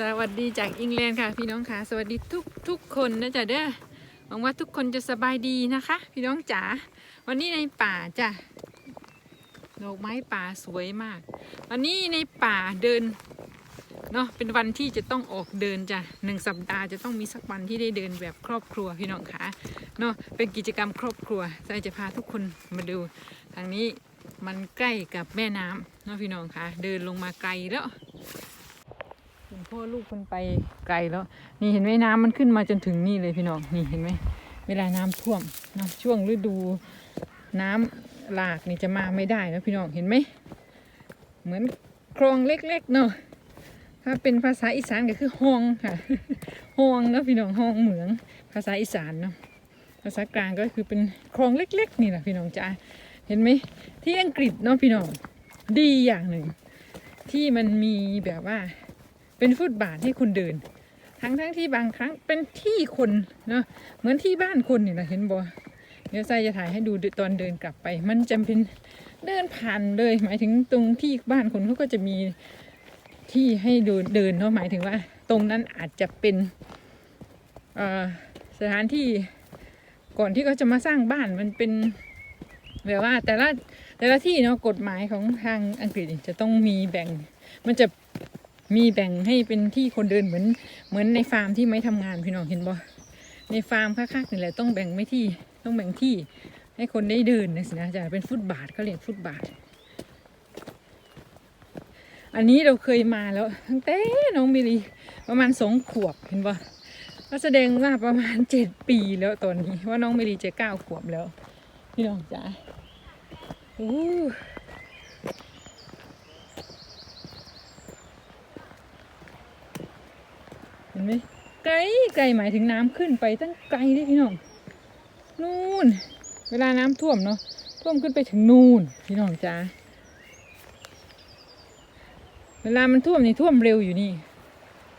สวัสดีจากอังกฤษค่ะพี่น้องค่ะ สวัสดีทุกทุกคนนะจ๊ะเด้อหวังว่าทุกคนจะสบายดีนะคะ พี่น้องจ๋าวันนี้ในป่าจ้ะดอกไม้ป่าสวยมาก วันนี้ในป่าเดินเนาะเป็นวันที่จะต้องออกเดินจ้ะหนึ่งสัปดาห์จะต้องมีสักวันที่ได้เดินแบบครอบครัวพี่น้องค่ะเนาะเป็นกิจกรรมครอบครัวใจจะพาทุกคนมาดู ทางนี้มันใกล้กับแม่น้ำเนาะพี่น้องค่ะ เดินลงมาไกลแล้ว คุณพ่อลูกคนไปไกลแล้ว นี่เห็นไหมน้ำมันขึ้นมาจนถึงนี่เลยพี่น้องนี่เห็นไหมเวลาน้ำท่วมนะช่วงฤดูน้ำหลากนี่จะมาไม่ได้แล้วพี่น้องเห็นไหมเหมือนคลองเล็กๆเนาะถ้าเป็นภาษาอีสานก็คือห้องค่ะห้องนะพี่น้องห้องเหมือง ภาษาอีสานเนาะภาษากลางก็คือเป็นคลองเล็ก ๆ นี่แหละพี่น้องจ้าเห็นไหมที่อังกฤษเนาะพี่น้องดีอย่างหนึ่ง ที่มันมีแบบว่า เป็นฟุตบาทให้คนเดิน ทั้งทั้งที่บางครั้งเป็นที่คนเนาะเหมือนที่บ้านคนนี่นะเห็นบ่เดี๋ยวไซจะถ่ายให้ดูตอนเดินกลับไป มันจำเป็นเดินผ่านเลย หมายถึงตรงที่บ้านคนเขาก็จะมีที่ให้เดินเดินเนาะหมายถึงว่า ตรงนั้นอาจจะเป็นสถานที่ก่อนที่เขาจะมาสร้างบ้านมันเป็นแบบว่าแต่ละแต่ละที่เนาะกฎหมายของทางอังกฤษจะต้องมีแบ่ง มันจะ มีแบ่งให้เป็นที่คนเดินเหมือนเหมือนในฟาร์มที่ไม่ทำงานพี่น้องเห็นบ่ในฟาร์มคักๆนี่แหละต้องแบ่งไม่ที่ต้องแบ่งที่ให้คนได้เดินนะสินะจะเป็นฟุตบาทเขาเรียกฟุตบาท อันนี้เราเคยมาแล้วตั้งแต่น้องมิลีประมาณสองขวบเห็นบ่ก็แสดงว่าประมาณเจ็ดปีแล้วตอนนี้ว่าน้องมิลีจะเก้าขวบแล้ว พี่น้องจ๋าโอ้ เห็น ไหมไกลไกลหมายถึงน้ำขึ้นไปตั้งไกลเลยพี่น้องนู่น เวลาน้ำท่วมเนาะท่วมขึ้นไปถึงนู่นพี่น้องจ้าเวลามันท่วมนี่ท่วมเร็วอยู่นี่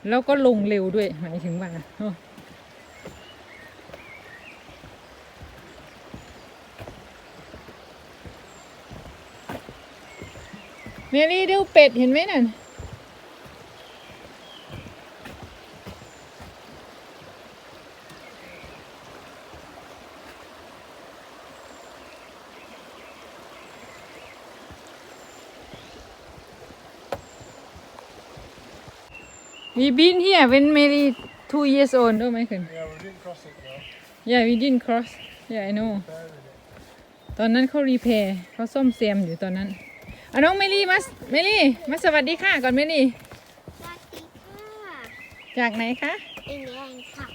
แล้วก็ลงเร็วด้วยหมายถึงว่าเนาะเมลี่ดูเป็ดเห็นไหมนั่น We been here when Mary two years old. Oh my god. Yeah, we didn't cross it though. Yeah, we didn't cross. Yeah, I know. Buried it. ตอนนั้นเขารีเพย์เขาซ่อมแซมอยู่ตอนนั้นเอาน้องเมลี่มาเมลี่มาสวัสดีค่ะก่อนเมลี่สวัสดีค่ะจากไหนคะอิงแรงค่ะ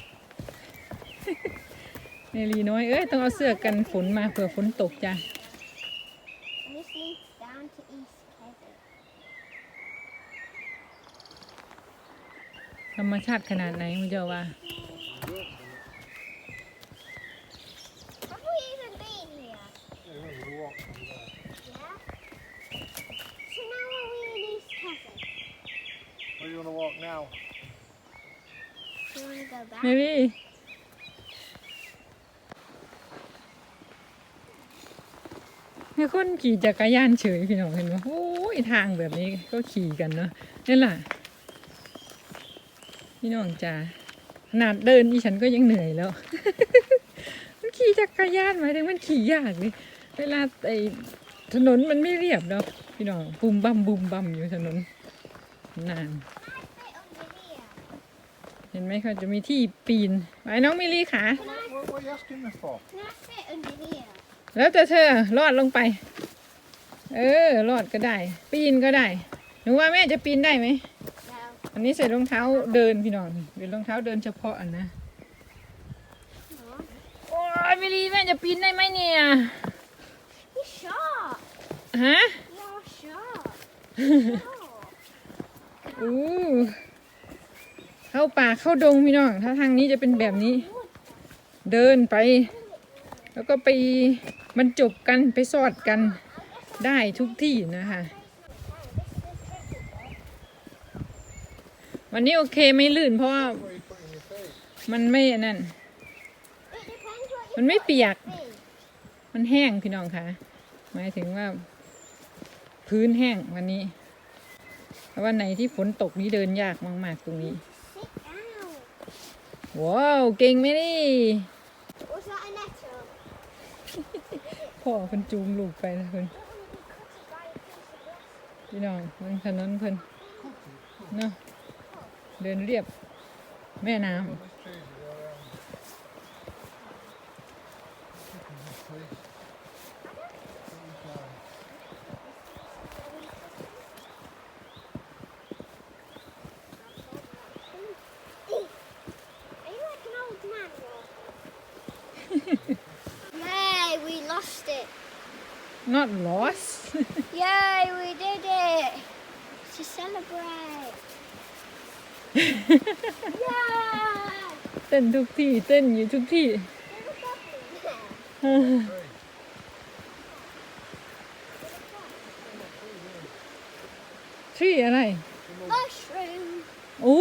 เมลี่น้อยเอ้ยต้องเอาเสื้อกันฝนมาเผื่อฝนตกจ้ะ ธรรมชาติขนาดไหนมึงเจ้าว่า Have we even been here? Yeah, we were walking there. Yeah. So now are we in East Kevin? Where do you want to walk now? Do you want to go back? เมลี่ มีคนขี่จักรยานเฉยพี่น้องเห็นไหมโอ้ยทางแบบนี้ก็ขี่กันเนาะนี่แหละ พี่น้องจ๋าขนาดเดินอีฉันก็ยังเหนื่อยแล้ว มันขี่จักรยานมายถึงมันขี่ยากเลยเวลาไอถนนมันไม่เรียบเนาะพี่น้องบุมบัมบุมบัมอยู่ถนนนาน เห็นไหมเขาจะมีที่ปีนไปน้องมิลี่ขา Can I, What, what are you asking me for? can I fit under here? แล้วแต่เธอรอดลงไป เออรอดก็ได้ ปีนก็ได้หนูว่าแม่จะปีนได้ไหม อันนี้ใส่รองเท้าเดินพี่น้องเป็นรองเท้าเดินเฉพาะอันนะ No. โอ้ยมิลลี่แม่จะปีนได้ไหมเนี่ย You're sharp. ฮะ You're sharp. Sharp. อู้เข้าป่าเข้าดงพี่น้อง ถ้าทางนี้จะเป็นแบบนี้ เดินไป แล้วก็ไปบรรจบกันไปสอดกันได้ทุกที่นะคะ วันนี้โอเคไม่ลื่นเพราะว่ามันไม่นั่น มันไม่เปียก มันแห้งพี่น้องคะหมายถึงว่า พื้นแห้งวันนี้วันไหนที่ฝนตกนี่เดินยากมาก ๆ ตรงนี้ ว้าว เก่งไหมนี่ พ่อเพิ่นจูงลูกไปนะเพิ่นพี่น้องมันถนนเพิ่นเนาะ เดินเรียบแม่น้ำ Let's change it around. This place. Are you like an old man? Or? Yay, we lost it. not lost Yay, we did it. To celebrate. Yay! เต้นทุกที่ เต้นอยู่ทุกที่ There was nothing there. ทรีอะไร Mushroom. โอ้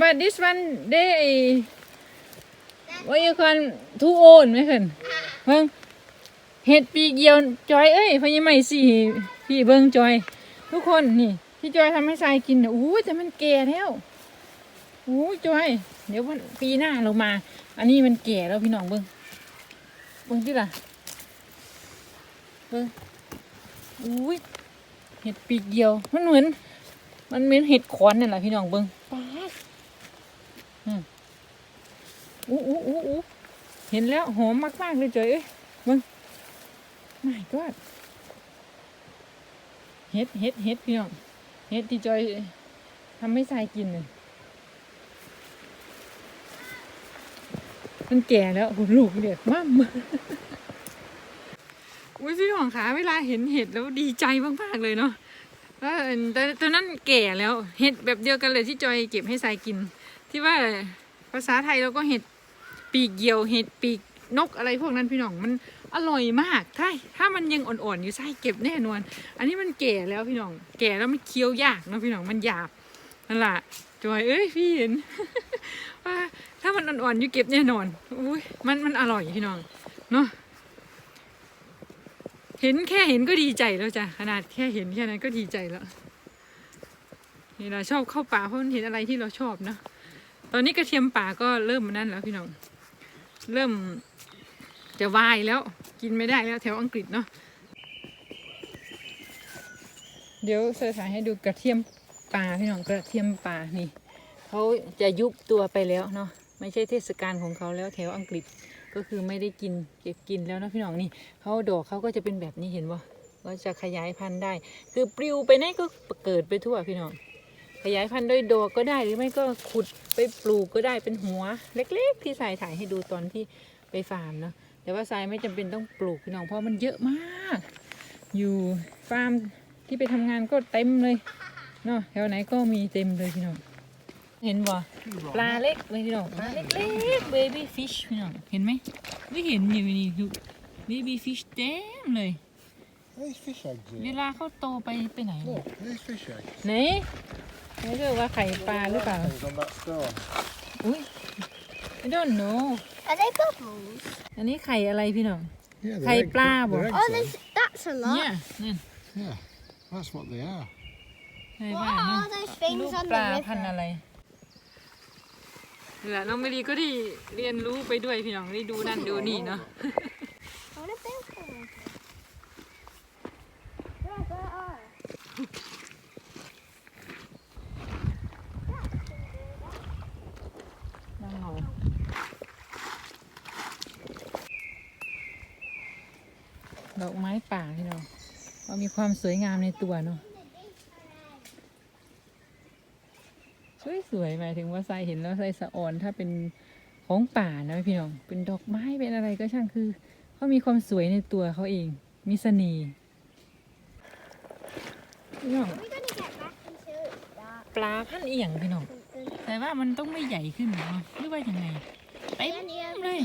but this one they what you call too old ไหมเพิ่นเบิ่งเห็ดปีกเดียวจอยเอ้ยพญาไม่สิพี่เบิ่งจอย ทุกคนนี่ ที่จอยทำให้ทรายกินน่ะอู้แต่มันแก่แล้วอู้จอย เดี๋ยววันปีหน้าเรามา อันนี้มันแก่แล้วพี่น้องเบิ่งเบิ่งที่ล่ะเบิ่งอุ้เห็ดปีกเดียว มันเหมือน มันเหมือนเห็ดขอนนั่แหละพี่น้องเบิ้งป๊าอืมอู้อู้อู้อู้เห็นแล้วหอมมากๆเลยจอยเอ้ยเบิ้งไม่ก็เห็ดเห็ดเห็ดพี่น้อง เห็ดที่จอยทำให้ทรายกินเลยมันแก่แล้วคุณลูกเด็กมั่มอุ้ยพี่น้องขาเวลาเห็นเห็ดแล้วดีใจมากๆเลยเนาะแล้วแต่ตอนนั้นแก่แล้วเห็ดแบบเดียวกันเลยที่จอยเก็บให้ทรายกิน ที่ว่าภาษาไทยเราก็เห็ดปีกเหยี่ยวเห็ดปีกนกอะไรพวกนั้นพี่น้องมัน อร่อยมาก ถ้าถ้ามันยังอ่อนๆอยู่ใส่เก็บแน่นอน อันนี้มันแก่แล้วพี่น้อง แก่แล้วมันเคี้ยวยากนะพี่น้องมันหยาบนั่นแหละจอยเอ้ยพี่เห็นว่าถ้ามันอ่อนๆอยู่เก็บแน่นอนอุ้ยมันมันอร่อยพี่น้องเนาะเห็นแค่เห็นก็ดีใจแล้วจ้ะขนาดแค่เห็นแค่นั้นก็ดีใจแล้วนี่เราชอบเข้าป่าเพราะมันเห็นอะไรที่เราชอบเนอะตอนนี้กระเทียมป่าก็เริ่มนั่นแล้วพี่น้อง เริ่ม จะวายแล้วกินไม่ได้แล้วแถวอังกฤษเนาะเดี๋ยวเสถ่ายให้ดูกระเทียมป่าพี่น้องกระเทียมป่านี่เขาจะยุบตัวไปแล้วเนาะไม่ใช่เทศกาลของเขาแล้วแถวอังกฤษก็คือไม่ได้กินเก็บกินแล้วนะพี่น้องนี่เขาดอกเขาก็จะเป็นแบบนี้เห็นบ่ก็จะขยายพันธุ์ได้ คือปลิวไปไหนก็เกิดไปทั่วพี่น้องขยายพันธุ์ด้วยดอกก็ได้หรือไม่ก็ขุดไปปลูกก็ได้เป็นหัวเล็ก ๆ ที่สายถ่ายให้ดูตอนที่ไปฟาร์มเนาะ แต่ว่าทรายไม่จำเป็นต้องปลูกพี่น้องเพราะมันเยอะมาก อยู่ฟาร์มที่ไปทำงานก็เต็มเลยเนาะแถวไหนก็มีเต็มเลยพี่น้องเห็นบ่ปลาเล็กเลยพี่น้องปลาเล็กๆ baby fish พี่น้องเห็นไหมไม่เห็นอยู่นี่ดู baby fish เต็มเลย There's fish eggs เว here. ลาเขาโตไปไปไหน Look, there's fish eggs. ไหนไม่รู้ว่าไข่ปลาหรือเปล่า Eggs on that stone. อุ้ย I don't know Are they bubbles? อันนี้ไข่อะไรพี่น้อง Yeah, they're Hey, egg- pla, they're bo. eggs Oh, then. there's, that's a lot. เนี่ยนั่น Yeah, that's what they are. ไข่ What บ้านเนาะ are those ลู things ก on ปลา the พันธุ์ river? อะไรนี่แหละน้องเมลีก็ได้เรียนรู้ไปด้วยพี่น้องได้ดูนั่นดูนี่เนาะ I want to build one. Where, where are? นั่งเอา ดอกไม้ป่าพี่น้องว่ามีความสวยงามในตัวเนาะสวยๆหมายถึงว่าใส่เห็นแล้วใส่สะอ่อนถ้าเป็นของป่านะพี่น้อง เป็นดอกไม้เป็นอะไรก็ช่างคือเขามีความสวยในตัวเขาเอง มีเสน่ห์พี่น้องปลาพันเอียงพี่น้อง แต่ว่ามันต้องไม่ใหญ่ขึ้นเนาะหรือว่ายังไงเต็มเลย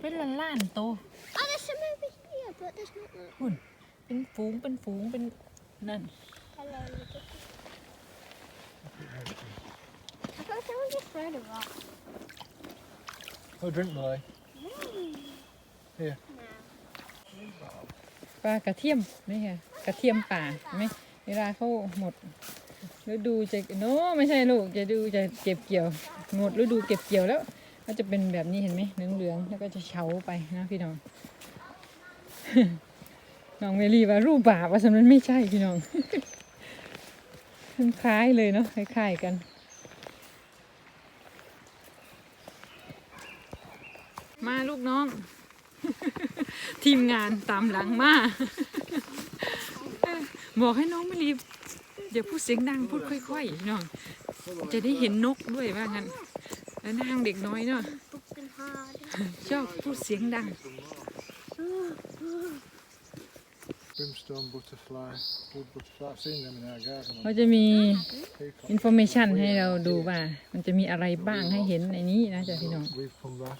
เป็นล้านล้านโต Oh, there's some over here, but there's not that. เป็นฝูงเป็นฝูงเป็นนั่น Hello, little. I thought someone just thrown a rock. Oh, drink, Malay. No. ปลากระเทียมไหมคะกระเทียมป่าไหมเวลาเขาหมดฤดูจะโน้ไม่ใช่ลูกจะดูจะเก็บเกี่ยว หมดฤดูเก็บเกี่ยวแล้ว ก็จะเป็นแบบนี้เห็นไหมเหลืองๆแล้วก็จะเฉาไปนะพี่น้อง น้องเมลี่ว่ารูปบาปว่าสำนั้นไม่ใช่พี่น้องคล้ายเลยเนาะคล้ายๆกัน มาลูกน้อง ทีมงานตามหลังมาบอกให้น้องไม่รีบอย่าพูดเสียงดังพูดค่อยๆพี่น้องจะได้เห็นนกด้วยว่างั้นแล้วนางเด็กน้อยเนาะชอบพูดเสียงดัง Brimstone butterfly, wood butterfly. I've seen them in our garden. เขาจะมี Peacock. อินโฟเมชันให้เราดูว่า มันจะมีอะไรบ้างให้เห็นในนี้นะจ๊ะพี่น้อง We've come back.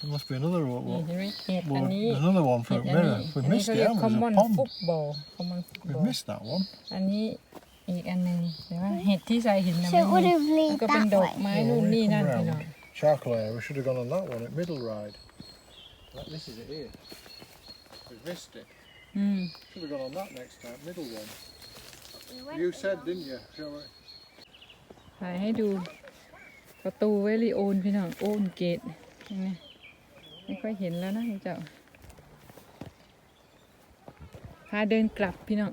There must be another one. นี่ Well, เห็นไหมเห็ดอัน well, นี้ there's another one เห็ for ด a อันนี้ mirror. อั We've นนี้ missed เขา it, เรียก haven't we? common There's a pond. football common We've football missed that one. อันนี้อีกอันหนึ่งแต่ว่าเห็ดที่ใส่หินนะ So ไม่ it would มี have มัน lead ก็เป็น that ดอก way. ไม้ Yeah, นู่น when นี่ we นั่น come พี่น้อง round. Charcoal area. We should have gone on that one at Middle Ride. That, this is it here. We've missed it. อืม Should have gone on that next time. Middle one. We went You the said, wrong- didn't you? Shall we? ถ่ายให้ดูประตูเวลีโอนพี่น้องโอนเกตเห็นไหมไม่ค่อยเห็นแล้วนะเจ้าพาเดินกลับพี่น้อง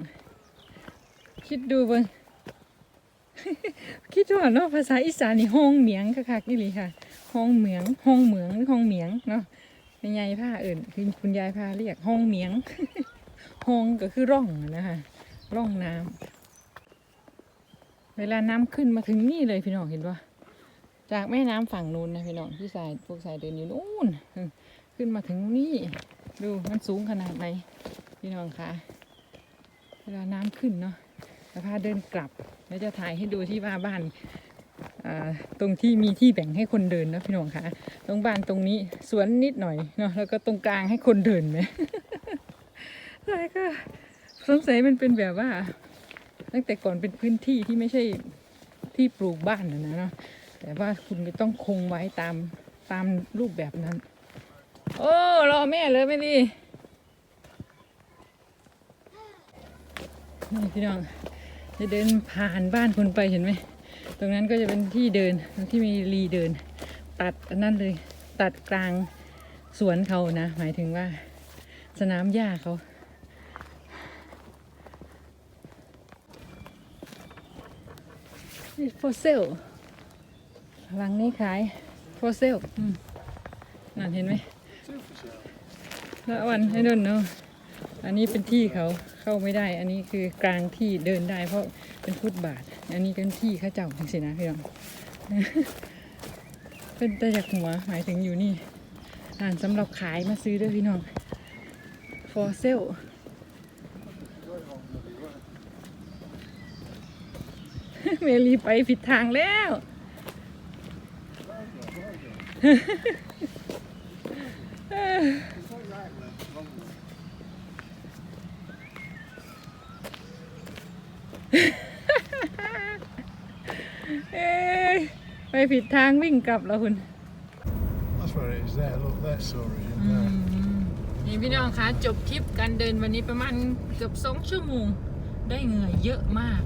คิดดูเบิ่งคิดว่าเนาะภาษาอีสานนี่ห้องเหมียงคักๆนี่เลยค่ะห้องเหมียงห้องเหมืองหรือห้องเหมียงเนาะ เป็นยายผ้าเอื่นคือคุณยายพาเรียกห้องเมียง ห้องก็คือร่องนะคะร่องน้ำเวลาน้ำขึ้นมาถึงนี่เลยพี่น้องเห็นปะจากแม่น้ำฝั่งนู้นนะพี่น้องที่สายพวกสายเดินอยู่นู้นขึ้นมาถึงนี่ ดูมันสูงขนาดไหนพี่น้องคะเวลาน้ำขึ้นเนาะแล้วพาเดินกลับแล้วจะถ่ายให้ดูที่ว่าบ้าน ตรงที่มีที่แบ่งให้คนเดินนะพี่น้องคะตรงบ้านตรงนี้สวนนิดหน่อยเนาะแล้วก็ตรงกลางให้คนเดินไหมแล้วก็สงสัยมันเป็นแบบว่า ตั้งแต่ก่อนเป็นพื้นที่ที่ไม่ใช่ที่ปลูกบ้านนะนะเนาะแต่ว่าคุณก็ต้องคงไว้ตามตามรูปแบบนั้น โอ้รอแม่เลยไม่ดีนี่พี่น้องจะเดินผ่านบ้านคุณไปเห็นไหม ตรงนั้นก็จะเป็นที่เดินที่มีรีเดิน ตัดอันนั้นเลยตัดกลางสวนเขานะ หมายถึงว่าสนามหญ้าเขานี่ for sale หลังนี้ขาย for sale อืมนั่นเห็นไหมละวันให้ดนเนาะอันนี้เป็นที่เขาเข้าไม่ได้ อันนี้คือกลางที่เดินได้เพราะเป็นฟุตบาท อันนี้เป็นที่ข้าเจ้าจริงๆนะพี่น้องเป็นแต่จากหัวหมายถึงอยู่นี่อ่านสำหรับขายมาซื้อด้วยพี่น้อง for sale เมลีไปผิดทางแล้ว เอ้ยไป ผิดทางวิ่งกลับแล้วคุณ That's where it is there. Look, there's storage in อื there. มนี่พี่น้องคะจบทริปการเดินวันนี้ประมาณเกือบสองชั่วโมง ได้เหงื่อเยอะมาก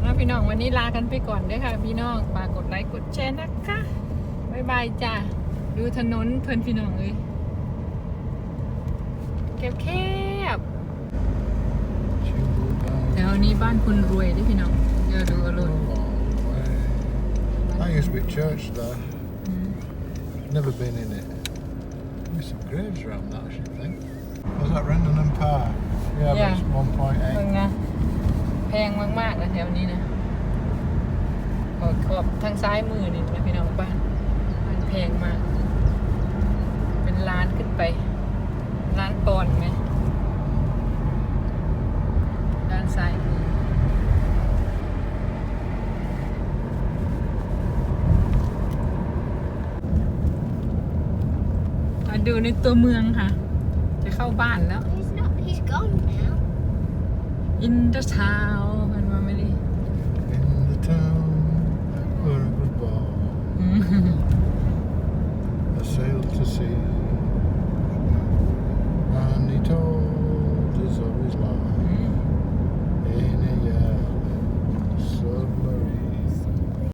แล้วพี่น้องวันนี้ลากันไปก่อนเด้วยค่ะ พี่น้องฝากกดไลค์กดแชร์นะคะบ๊ายบายจ้าดูถนนเพลินพี่น้องเลยแคบแคบ Chimble ๆ Bay. แถวนี้บ้านคนรวยเด้วยพี่น้อง เดี๋ยวดูเอาร Oh, ถ way. That used to be church there. Never been in it. There's some graves around that, I should think. Was that Rendon Park? Yeah, Yeah. but it's เพิ่ง 1.8. นะแพงมากๆนะแถวนี้นะขอบขอบทางซ้ายมือนี่นะพี่น้องบ้านมันแพงมาก เป็นล้านขึ้นไป ล้านปอนด์ไหมด้านซ้ายมือมา ดูในตัวเมืองค่ะ จะเข้าบ้านแล้ว He's not. He's gone now. in the town